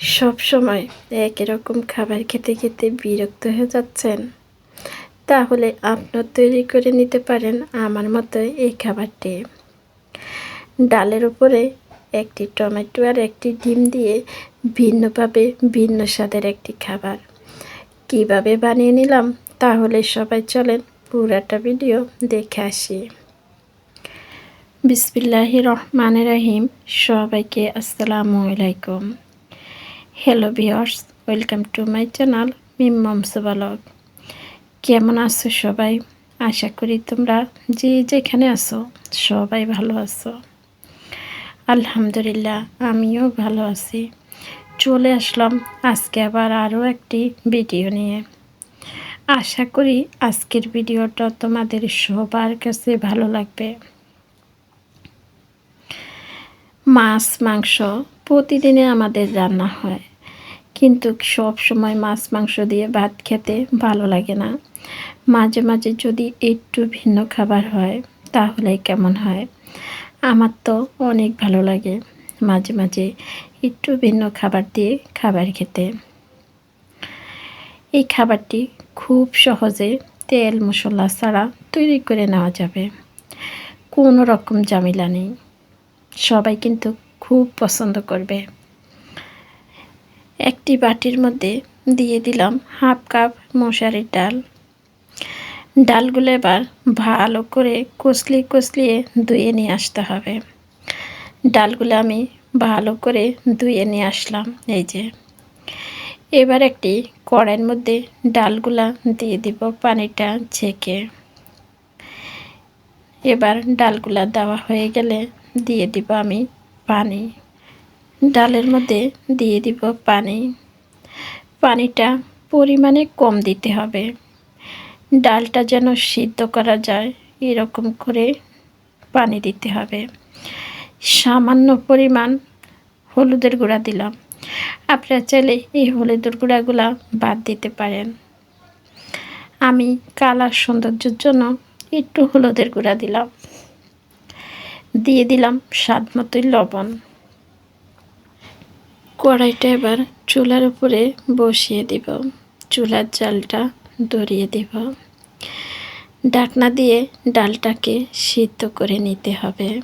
সব সময় একই রকম খাবার খেতে খেতে বিরক্ত হয়ে যাচ্ছেন। তাহলে আপনার তৈরি করে নিতে পারেন আমার মতো এই খাবারটি। ডালের উপরে একটি টমেটো আর একটি ডিম দিয়ে ভিন্নভাবে ভিন্ন স্বাদের একটি খাবার। কীভাবে বানিয়ে নিলাম? তাহলে সবাই চলেন পুরাটা ভিডিও দেখে আসি। বিসমিল্লাহ রহমান রাহিম। সবাইকে আসসালামু আলাইকুম। Hello viewers welcome to my channel মিমমস vlog কেমন আছো সবাই? আশা করি তোমরা যে যেখানে আছো, সবাই ভালো আছো। আলহামদুলিল্লাহ, আমিও ভালো আছি। চলে আসলাম আজকে আবার আরও একটি ভিডিও নিয়ে। আশা করি আজকের ভিডিওটা তোমাদের সবার কাছে ভালো লাগবে। মাছ, মাংস প্রতিদিনে আমাদের রান্না হয়। কিন্তু সব সময় মাছ, মাংস দিয়ে ভাত খেতে ভালো লাগে না। মাঝে মাঝে যদি একটু ভিন্ন খাবার হয়, তাহলে কেমন হয়? আমার তো অনেক ভালো লাগে মাঝে মাঝে একটু ভিন্ন খাবার দিয়ে খাবার খেতে। এই খাবারটি খুব সহজে তেল, মশলা ছাড়া তৈরি করে নেওয়া যাবে। কোনো রকম জামিলা নেই। সবাই কিন্তু খুব পছন্দ করবে। একটি বাটির মধ্যে দিয়ে দিলাম হাফ কাপ মশারির ডাল। ডালগুলো এবার ভালো করে কষলিয়ে কষলিয়ে ধুয়ে নিয়ে আসতে হবে। ডালগুলো আমি ভালো করে ধুয়ে নিয়ে আসলাম, এই যে। এবার একটি কড়াইয়ের মধ্যে ডালগুলা দিয়ে দিব পানিটা ছেঁকে। এবার ডালগুলা দেওয়া হয়ে গেলে দিয়ে দিব আমি পানি। ডালের মধ্যে দিয়ে দিব পানি। পানিটা পরিমাণে কম দিতে হবে। ডালটা যেন সিদ্ধ করা যায়, এরকম করে পানি দিতে হবে। সামান্য পরিমাণ হলুদের গুঁড়া দিলাম। আপনারা চাইলে এই হলুদের গুঁড়াগুলা বাদ দিতে পারেন। আমি কালার সৌন্দর্যের জন্য একটু হলুদের গুঁড়া দিলাম। দিয়ে দিলাম স্বাদ মতোই লবণ। কড়াইটা এবার চুলার উপরে বসিয়ে দিব। চুলার জালটা ধরিয়ে দেব। ডাকনা দিয়ে ডালটাকে সিদ্ধ করে নিতে হবে।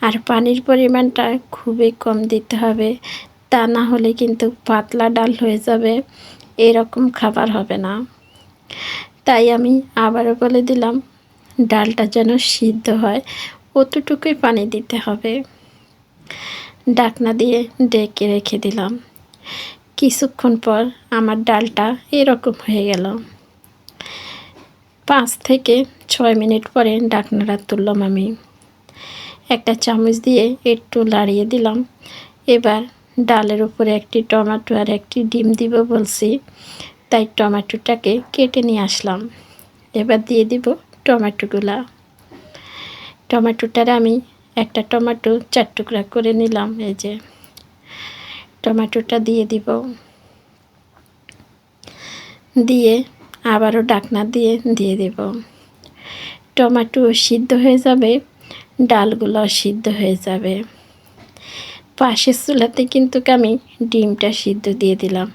আর পানির পরিমাণটা খুবই কম দিতে হবে। তা না হলে কিন্তু পাতলা ডাল হয়ে যাবে। এরকম খাবার হবে না। তাই আমি আবারও বলে দিলাম ডালটা যেন সিদ্ধ হয়, অতটুকুই পানি দিতে হবে। ডাকনা দিয়ে ডেকে রেখে দিলাম। কিছুক্ষণ পর আমার ডালটা এরকম হয়ে গেল। পাঁচ থেকে ছয় মিনিট পরে ডাকনাটা তুললাম আমি। একটা চামচ দিয়ে একটু লাড়িয়ে দিলাম। এবার ডালের উপরে একটি টমেটো আর একটি ডিম দিব বলছি, তাই টমেটোটাকে কেটে নিয়ে আসলাম। এবার দিয়ে দিব টমেটোগুলা। টমেটোটার আমি একটা টমেটো চার টুকরা করে নিলাম, এই যে। টমেটোটা দিয়ে দিব। দিয়ে আবারও ডাকনা দিয়ে দিয়ে দেব। টমেটো সিদ্ধ হয়ে যাবে, ডালগুলো সিদ্ধ হয়ে যাবে। পাশের চুলাতে কিন্তু আমি ডিমটা সিদ্ধ দিয়ে দিলাম।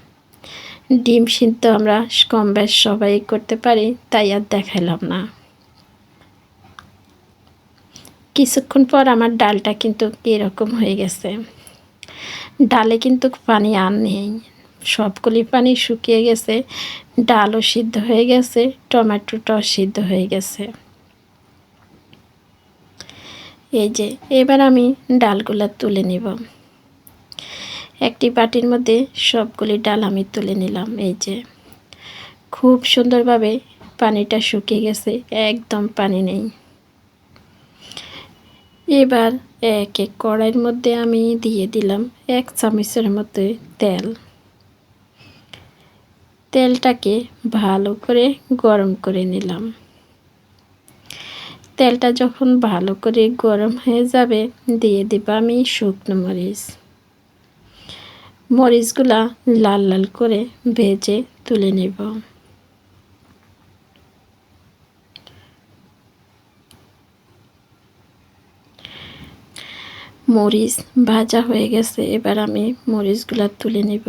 ডিম সিদ্ধ আমরা কম বেশ সবাই করতে পারি, তাই আর দেখাইলাম না। কিছুক্ষণ পর আমার ডালটা কিন্তু এরকম হয়ে গেছে। ডালে কিন্তু পানি আর নেই। সবগুলি পানি শুকিয়ে গেছে। ডালও সিদ্ধ হয়ে গেছে। টমেটোটাও সিদ্ধ হয়ে গেছে। এই যে, এবার আমি ডালগুলা তুলে নিব। একটি বাটির মধ্যে সবগুলি ডাল আমি তুলে নিলাম। এই যে, খুব সুন্দরভাবে পানিটা শুকিয়ে গেছে। একদম পানি নেই। এবার এক এক কড়াইয়ের মধ্যে আমি দিয়ে দিলাম এক চামচের মধ্যে তেল। তেলটাকে ভালো করে গরম করে নিলাম। তেলটা যখন ভালো করে গরম হয়ে যাবে, দিয়ে দেব আমি শুকনো মরিচ। মরিচগুলা লাল লাল করে ভেজে তুলে নেব। মরিচ ভাজা হয়ে গেছে, এবার আমি মরিচগুলো তুলে নিব।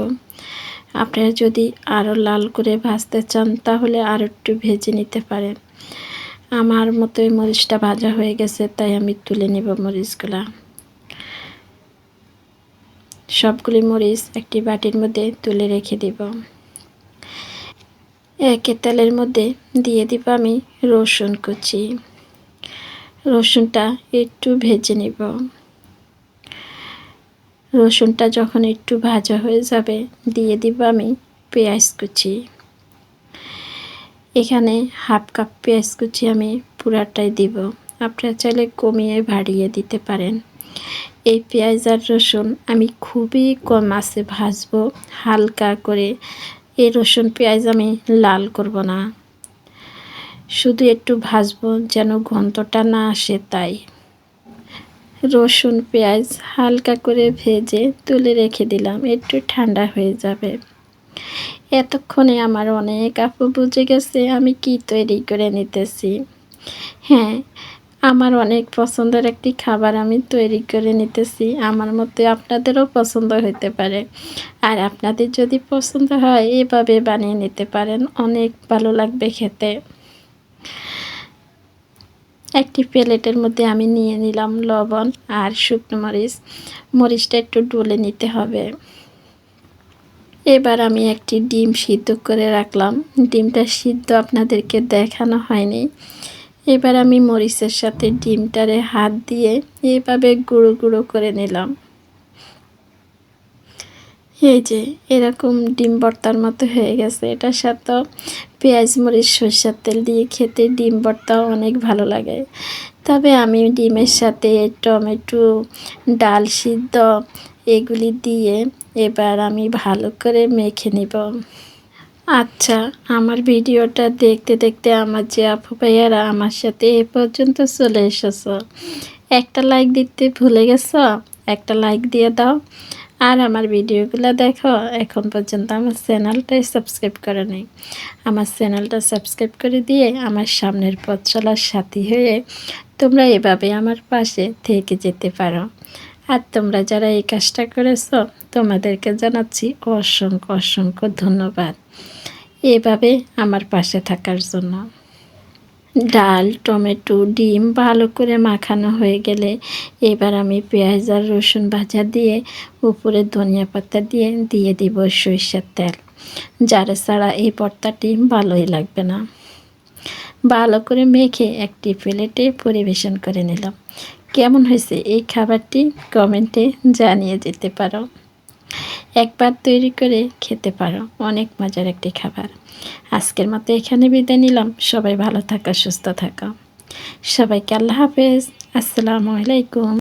আপনারা যদি আরও লাল করে ভাজতে চান, তাহলে আর একটু ভেজে নিতে পারেন। আমার মতোই মরিচটা ভাজা হয়ে গেছে, তাই আমি তুলে নিব মরিচগুলা। সবগুলি মরিচ একটি বাটির মধ্যে তুলে রেখে দিব। একে তেলের মধ্যে দিয়ে দিব আমি রসুন কুচি। রসুনটা একটু ভেজে নিব। রসুনটা যখন একটু ভাজা হয়ে যাবে, দিয়ে দিব আমি পেঁয়াজ কুচি। এখানে হাফ কাপ পেঁয়াজ কুচি আমি পুরাটাই দিব। আপনারা চাইলে কমিয়ে বাড়িয়ে দিতে পারেন। এই পেঁয়াজ আর রসুন আমি খুবই কম আছে ভাজবো, হালকা করে। এই রসুন পেঁয়াজ আমি লাল করব না। শুধু একটু ভাজবো যেন গন্ধটা না আসে তাই। রসুন, পেঁয়াজ হালকা করে ভেজে তুলে রেখে দিলাম, একটু ঠান্ডা হয়ে যাবে। এতক্ষণে আমার অনেক আপু বুঝে গেছে আমি কি তৈরি করে নিতেছি। হ্যাঁ আমার অনেক পছন্দের একটি খাবার আমি তৈরি করে নিতেছি, আমার মতে আপনাদেরও পছন্দ হতে পারে। আর আপনাদের যদি পছন্দ হয়, এভাবে বানিয়ে নিতে পারেন, অনেক ভালো লাগবে খেতে। একটি প্লেটের মধ্যে আমি নিয়ে নিলাম লবণ আর শুকনো মরিচ। মরিচটা একটু ডলে নিতে হবে। এবার আমি একটি ডিম সিদ্ধ করে রাখলাম। ডিমটা সিদ্ধ আপনাদেরকে দেখানো হয়নি। এবার আমি মরিচের সাথে ডিমটারে হাত দিয়ে এভাবে গুঁড়ো গুঁড়ো করে নিলাম। এই যে, এরকম ডিম ভর্তার মতো হয়ে গেছে। এটার সাথে পেঁয়াজ, মরিচ, সরষের তেল দিয়ে খেতে ডিম ভর্তাও অনেক ভালো লাগে। তবে আমি ডিমের সাথে টমেটো, ডাল সিদ্ধ এগুলি দিয়ে এবার আমি ভালো করে মেখে নিব। আচ্ছা আমার ভিডিওটা দেখতে দেখতে আমার যে আপু ভাইয়ারা আমার সাথে এ পর্যন্ত চলে এসেছ। একটা লাইক দিতে ভুলে গেছ? একটা লাইক দিয়ে দাও। আর আমার ভিডিওগুলো দেখো, এখন পর্যন্ত আমার চ্যানেলটাই সাবস্ক্রাইব করে নেই। আমার চ্যানেলটা সাবস্ক্রাইব করে দিয়ে আমার সামনের পথ চলার সাথী হয়ে তোমরা এভাবে আমার পাশে থেকে যেতে পারো। আর তোমরা যারা এই কাজটা করেছ, তোমাদেরকে জানাচ্ছি অসংখ্য অসংখ্য ধন্যবাদ। এভাবে আমার পাশে থাকার জন্য। ডাল, টমেটো, ডিম ভালো করে মাখানো হয়ে গেলে এবার আমি পেঁয়াজ আর রসুন ভাজা দিয়ে উপরে ধনিয়া পাতা দিয়ে দিয়ে দিব সরিষার তেল। যারা ছাড়া এই ভর্তাটি ভালোই লাগবে না। ভালো করে মেখে একটি প্লেটে পরিবেশন করে নিলাম। কেমন হয়েছে এই খাবারটি কমেন্টে জানিয়ে যেতে পারো। একবার তৈরি করে খেতে পারো। অনেক মজার একটি খাবার। আজকের মতো এখানে বিদায় নিলাম। সবাই ভালো থাকা, সুস্থ থাকা। সবাইকে আল্লাহ হাফেজ। আসসালামু আলাইকুম।